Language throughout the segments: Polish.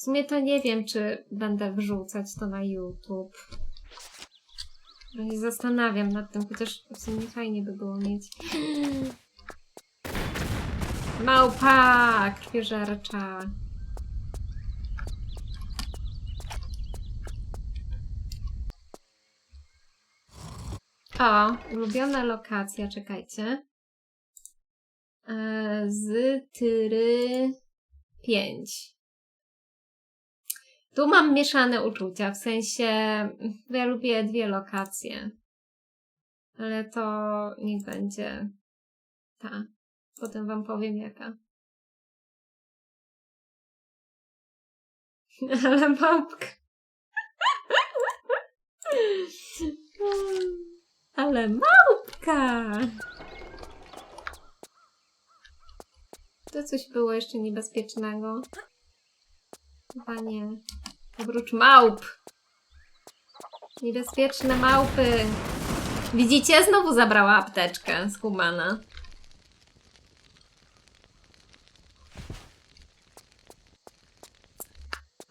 W sumie to nie wiem, czy będę wrzucać to na YouTube. No i zastanawiam nad tym, chociaż w sumie fajnie by było mieć. Małpa! Krwiożercza. O, ulubiona lokacja, czekajcie. E, Z Tyry 5. Tu mam mieszane uczucia, w sensie ja lubię dwie lokacje. Ale to niech będzie ta. Potem wam powiem jaka. Ale małpka. Ale małpka! To coś było jeszcze niebezpiecznego. Chyba nie. Oprócz małp. Niebezpieczne małpy. Widzicie? Znowu zabrała apteczkę z Humana.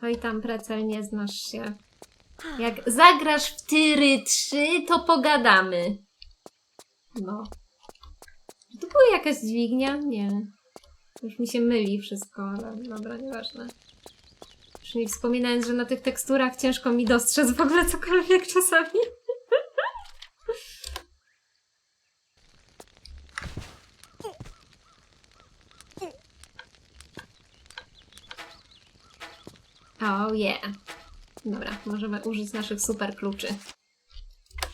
Oj tam, Precel, nie znasz się. Jak zagrasz w Tyry 3, to pogadamy. No. Tu była jakaś dźwignia? Nie. Już mi się myli wszystko, ale dobra, nieważne. Już nie wspominając, że na tych teksturach ciężko mi dostrzec w ogóle cokolwiek czasami. Oh yeah. Dobra, możemy użyć naszych super kluczy.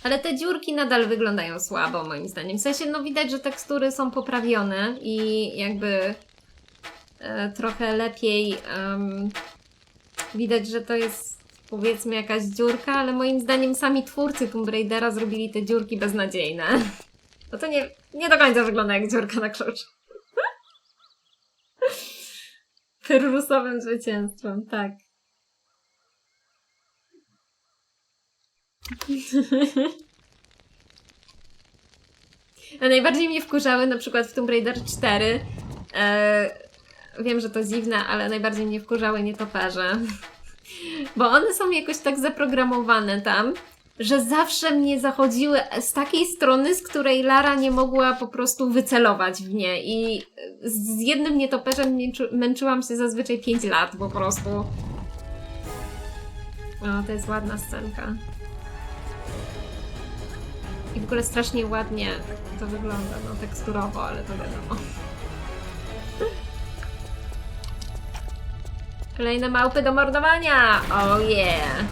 Ale te dziurki nadal wyglądają słabo, moim zdaniem. W sensie, no widać, że tekstury są poprawione i jakby e, trochę lepiej em, widać, że to jest powiedzmy jakaś dziurka, ale moim zdaniem sami twórcy Tomb Raidera zrobili te dziurki beznadziejne. No to nie, nie do końca wygląda jak dziurka na klucz. Pyrrusowym zwycięstwem, tak. A najbardziej mnie wkurzały na przykład w Tomb Raider 4. E, wiem, że to dziwne, ale najbardziej mnie wkurzały nietoperze. Bo one są jakoś tak zaprogramowane tam, że zawsze mnie zachodziły z takiej strony, z której Lara nie mogła po prostu wycelować w nie. I z jednym nietoperzem męczy, męczyłam się zazwyczaj 5 lat po prostu. O, to jest ładna scenka. I w ogóle strasznie ładnie to wygląda, no teksturowo, ale to wiadomo. Kolejne małpy do mordowania! Oh yeah!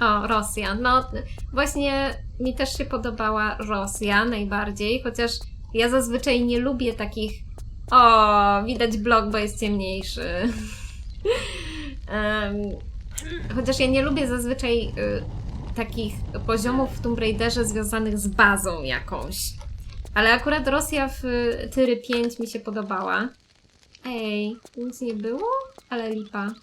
O, Rosja. No, właśnie mi też się podobała Rosja najbardziej, chociaż ja zazwyczaj nie lubię takich. O, widać blok, bo jest ciemniejszy. Em, chociaż ja nie lubię zazwyczaj y, takich poziomów w Tomb Raiderze związanych z bazą jakąś. Ale akurat Rosja w y, Tyry 5 mi się podobała. Ej, nic nie było? Ale lipa.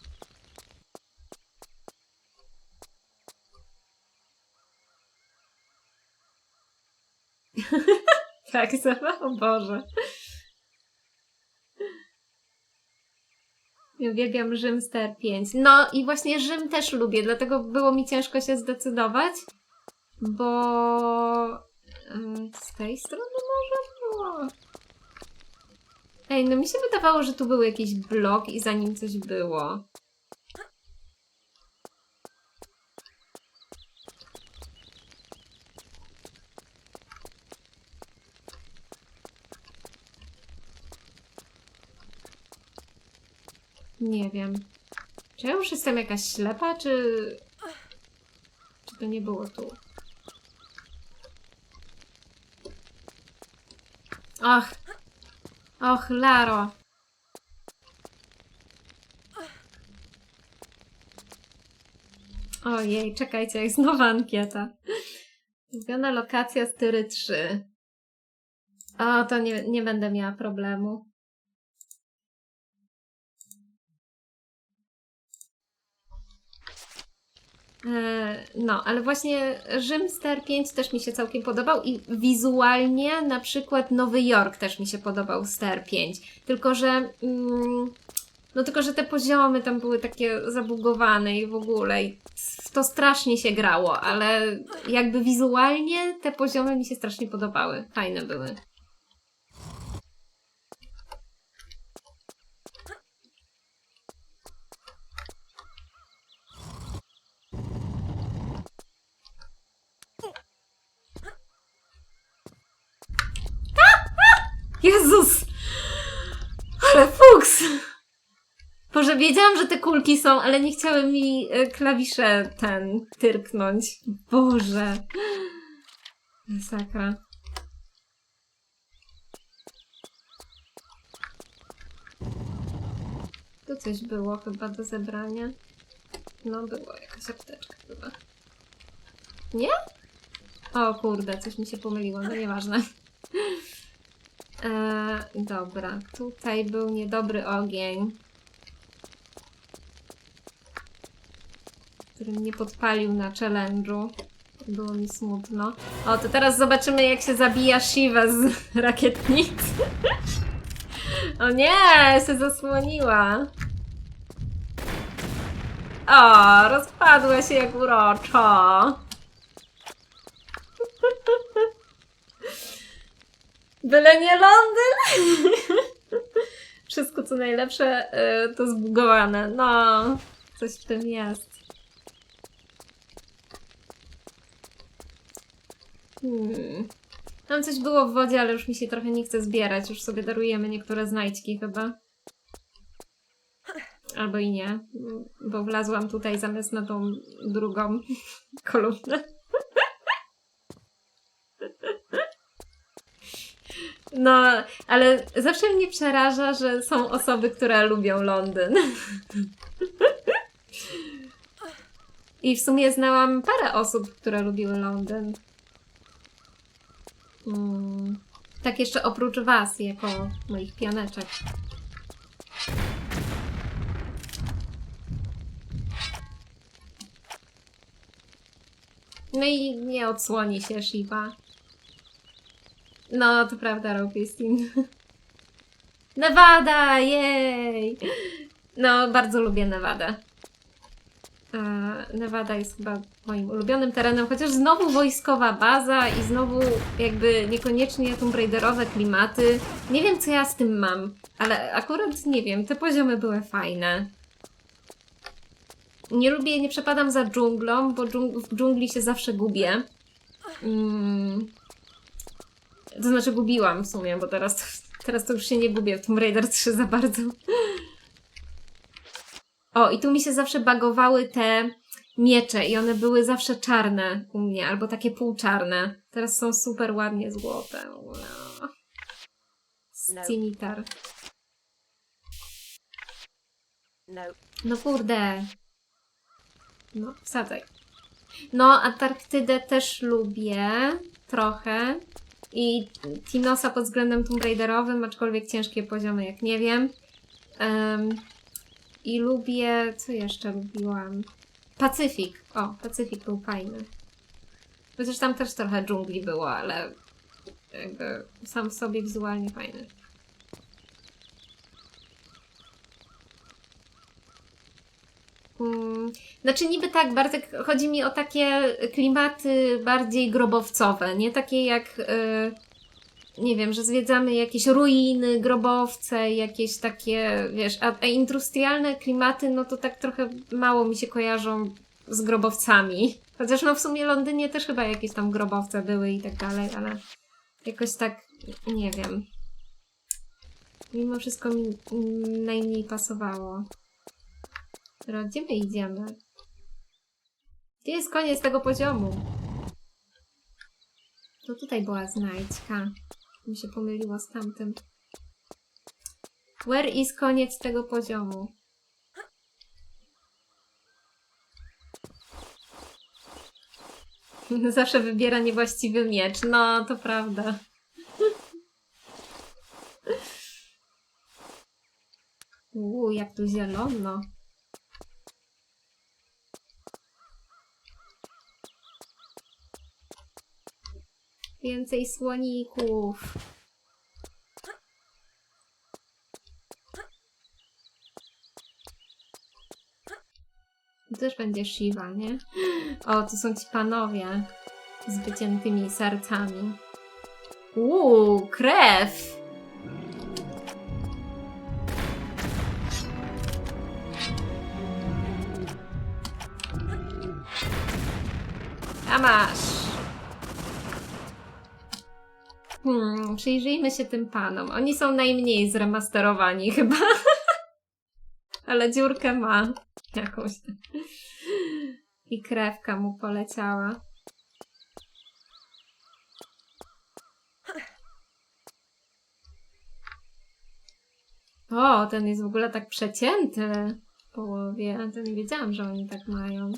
tak, sama? O Boże. Ja Uwielbiam Rzym Ster 5. No i właśnie Rzym też lubię, dlatego było mi ciężko się zdecydować, bo z tej strony może było. Ej, no mi się wydawało, że tu był jakiś blok i za nim coś było. Nie wiem. Czy ja już jestem jakaś ślepa, czy... Czy to nie było tu? Och! Och, Laro! Ojej, czekajcie, jest nowa ankieta. Ulubiona lokacja z Tyry 3. O, to nie, nie będę miała problemu. No, ale właśnie Rzym Star 5 też mi się całkiem podobał i wizualnie na przykład Nowy Jork też mi się podobał Star 5. Tylko, że mm, no tylko, że te poziomy tam były takie zabugowane i w ogóle i to strasznie się grało, ale jakby wizualnie te poziomy mi się strasznie podobały. Fajne były. Boże, wiedziałam, że te kulki są, ale nie chciały mi e, klawisze ten tyrknąć. Boże. Masakra. Tu coś było chyba do zebrania. No, było jakaś apteczka chyba. Nie? O kurde, coś mi się pomyliło, no nieważne. Eee, dobra, tutaj był niedobry ogień, który mnie podpalił na challenge'u. Było mi smutno. O, to teraz zobaczymy, jak się zabija Shiva z rakietnicy. o nie, się zasłoniła. O, rozpadła się jak uroczo. Byle nie Londyn! Wszystko co najlepsze y, to zbugowane. No, coś w tym jest. Hmm. Tam coś było w wodzie, ale już mi się trochę nie chce zbierać. Już sobie darujemy niektóre znajdźki chyba. Albo i nie, bo wlazłam tutaj zamiast na tą drugą kolumnę. No, ale zawsze mnie przeraża, że są osoby, które lubią Londyn. I w sumie znałam parę osób, które lubiły Londyn. Mm. Tak jeszcze oprócz was, jako moich pianeczek. No i nie odsłoni się Shiva. No, to prawda, Ropistin. Nevada, jej! No, bardzo lubię Nevada. E, Nevada jest chyba moim ulubionym terenem, chociaż znowu wojskowa baza i znowu jakby niekoniecznie Tomb Raiderowe klimaty. Nie wiem, co ja z tym mam, ale akurat nie wiem, te poziomy były fajne. Nie lubię, nie przepadam za dżunglą, bo dżung w dżungli się zawsze gubię. Mm. To znaczy gubiłam w sumie, bo teraz, teraz to już się nie gubię w Tomb Raider 3 za bardzo. O, i tu mi się zawsze bagowały te miecze i one były zawsze czarne u mnie, albo takie półczarne. Teraz są super ładnie złote. Wow. Scimitar. No. No kurde. No, wsadzaj. No, Antarktydę też lubię. Trochę. I Tinosa pod względem Tomb Raiderowym, aczkolwiek ciężkie poziomy, jak nie wiem. Em, I lubię... Co jeszcze lubiłam? Pacyfik. O, Pacyfik był fajny. Chociaż tam też trochę dżungli było, ale jakby sam w sobie wizualnie fajny. Mm, Znaczy niby tak, chodzi mi o takie klimaty bardziej grobowcowe, nie takie jak, y, nie wiem, że zwiedzamy jakieś ruiny, grobowce, jakieś takie, wiesz, a, a industrialne klimaty, no to tak trochę mało mi się kojarzą z grobowcami. Chociaż no w sumie Londynie też chyba jakieś tam grobowce były i tak dalej, ale jakoś tak, nie wiem. Mimo wszystko mi najmniej pasowało. Dobra, gdzie my idziemy? Gdzie jest koniec tego poziomu? To tutaj była znajdźka. Mi się pomyliło z tamtym. Where is koniec tego poziomu? Zawsze wybiera niewłaściwy miecz. No, to prawda. Uuu, jak tu zielono. Więcej słoników. Też będzie Shiva, nie? O, tu są ci panowie z wyciętymi sercami. Uuu, krew! A masz! Przyjrzyjmy się tym panom. Oni są najmniej zremasterowani chyba. Ale dziurkę ma jakąś. I krewka mu poleciała. O, ten jest w ogóle tak przecięty w połowie. To nie wiedziałam, że oni tak mają.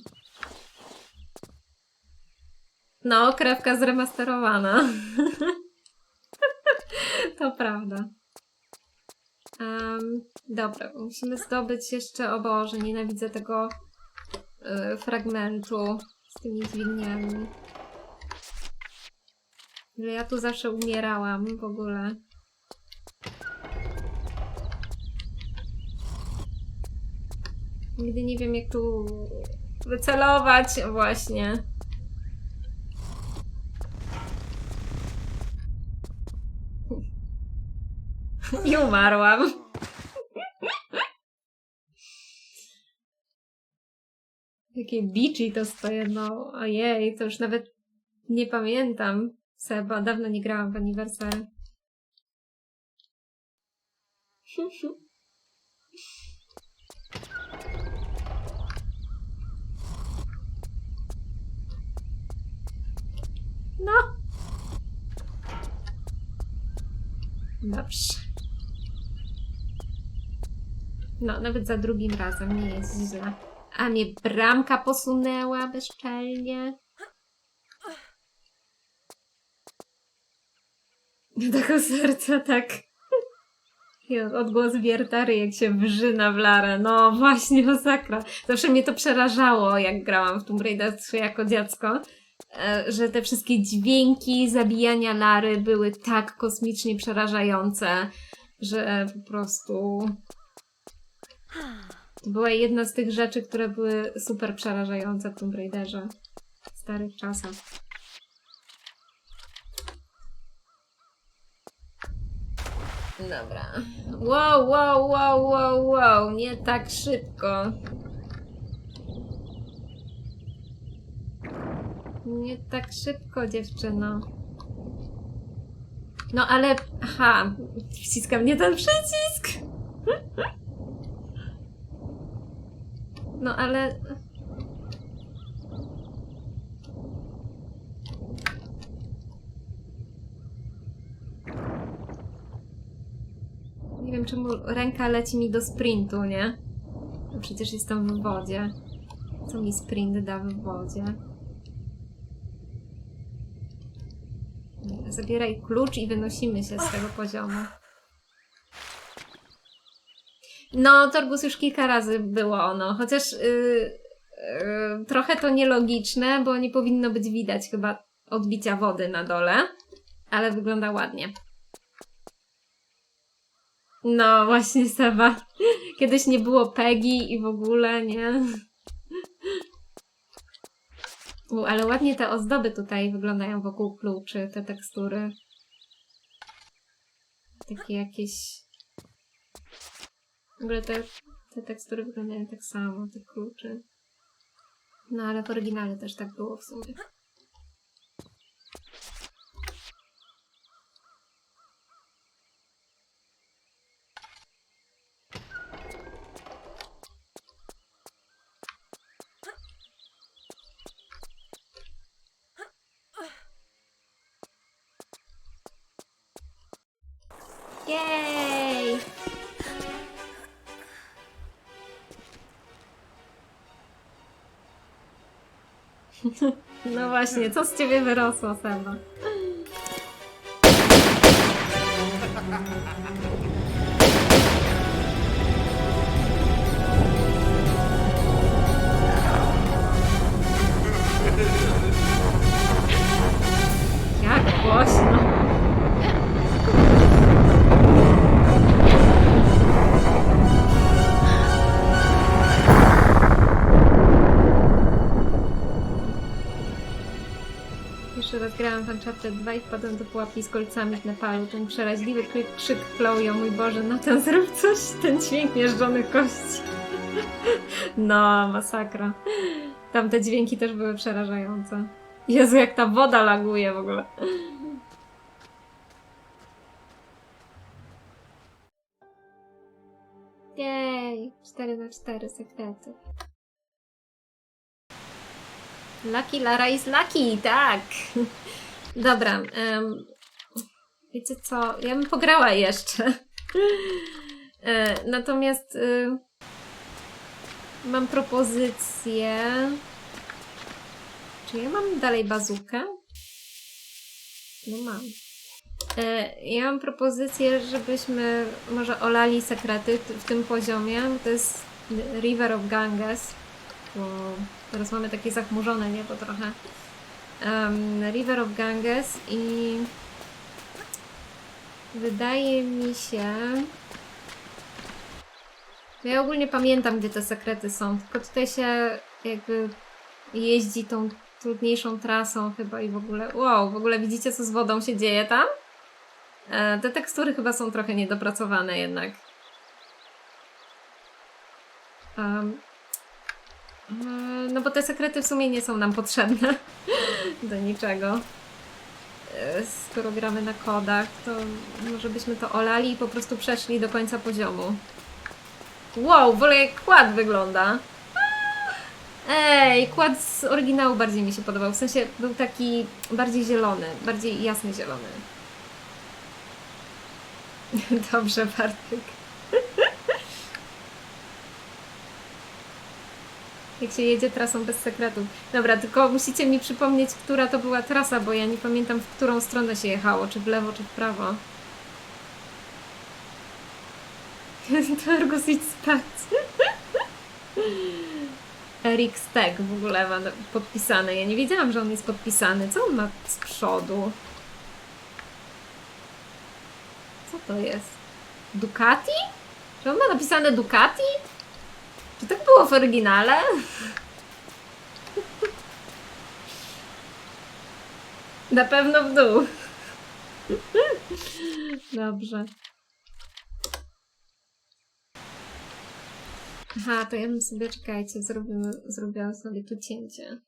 No, krewka zremasterowana. to prawda. Em, dobra, musimy zdobyć jeszcze, o Boże, nienawidzę tego y, fragmentu z tymi dźwigniami. Że ja tu zawsze umierałam w ogóle. Nigdy nie wiem, jak tu wycelować właśnie. I umarłam. Jakie bici to stoję, no ojej, to już nawet nie pamiętam. Seba, dawno nie grałam w aniversary. No. Dobrze. No, nawet za drugim razem nie jest źle. A mnie bramka posunęła bezczelnie. Tego serca tak. Odgłos wiertary, jak się wrzyna w larę. No właśnie, masakra. Zawsze mnie to przerażało, jak grałam w Tomb Raider 3 jako dziecko, e, że te wszystkie dźwięki zabijania lary były tak kosmicznie przerażające, że po prostu była jedna z tych rzeczy, które były super przerażające w Tomb Raiderze w starych czasach. Dobra. Wow, wow, wow, wow, wow. Nie tak szybko. Nie tak szybko, dziewczyno. No ale... Aha. Wciska mnie ten przycisk. No ale... Nie wiem, czemu ręka leci mi do sprintu, nie? No przecież jestem w wodzie. Co mi sprint da w wodzie? Zabieraj klucz i wynosimy się z tego poziomu. No, Torbus już kilka razy było ono, chociaż yy, yy, trochę to nielogiczne, bo nie powinno być widać chyba odbicia wody na dole, ale wygląda ładnie. No, właśnie Seba. Kiedyś nie było Peggy i w ogóle, nie? U, ale ładnie te ozdoby tutaj wyglądają wokół kluczy, te tekstury. Takie jakieś... W ogóle te, te tekstury wyglądają tak samo, te klucze. No ale w oryginale też tak było w sumie. No właśnie, co z ciebie wyrosło, Seba? Jak głośno. Grałam w Uncharted 2 i wpadłem do pułapki z kolcami w Nepalu. Ten przeraźliwy krzyk, krzyk Chloe, o mój Boże, Nathan zrób coś, ten dźwięk miażdżonych kości. No, masakra. Tamte dźwięki też były przerażające. Jezu, jak ta woda laguje w ogóle. Jej, 4 na 4 sekrety. Lucky Lara is lucky, tak. Dobra, em, wiecie co, ja bym pograła jeszcze. E, Natomiast y, mam propozycję. Czy ja mam dalej bazukę? No mam. E, Ja mam propozycję, żebyśmy może olali sekrety w tym poziomie. To jest River of Ganges. Bo teraz mamy takie zachmurzone niebo trochę. Em, River of Ganges i wydaje mi się. Ja ogólnie pamiętam, gdzie te sekrety są, tylko tutaj się jakby jeździ tą trudniejszą trasą chyba i w ogóle. Wow, w ogóle widzicie, co z wodą się dzieje tam? E, te tekstury chyba są trochę niedopracowane jednak. E, no bo te sekrety w sumie nie są nam potrzebne do niczego. E, Skoro gramy na kodach, to może byśmy to olali i po prostu przeszli do końca poziomu. Wow, wolę jak kład wygląda. Ej, kład z oryginału bardziej mi się podobał. W sensie był taki bardziej zielony, bardziej jasny zielony. Dobrze, Bartek. Jak się jedzie trasą bez sekretów. Dobra, tylko musicie mi przypomnieć, która to była trasa, bo ja nie pamiętam, w którą stronę się jechało, czy w lewo, czy w prawo. Targus idź spać. Erik Stek w ogóle ma podpisane. Ja nie wiedziałam, że on jest podpisany. Co on ma z przodu? Co to jest? Ducati? Czy on ma napisane Ducati? Czy tak było w oryginale? Na pewno w dół. Dobrze. Aha, to ja bym sobie, czekajcie, zrobimy, zrobiłam sobie tu cięcie.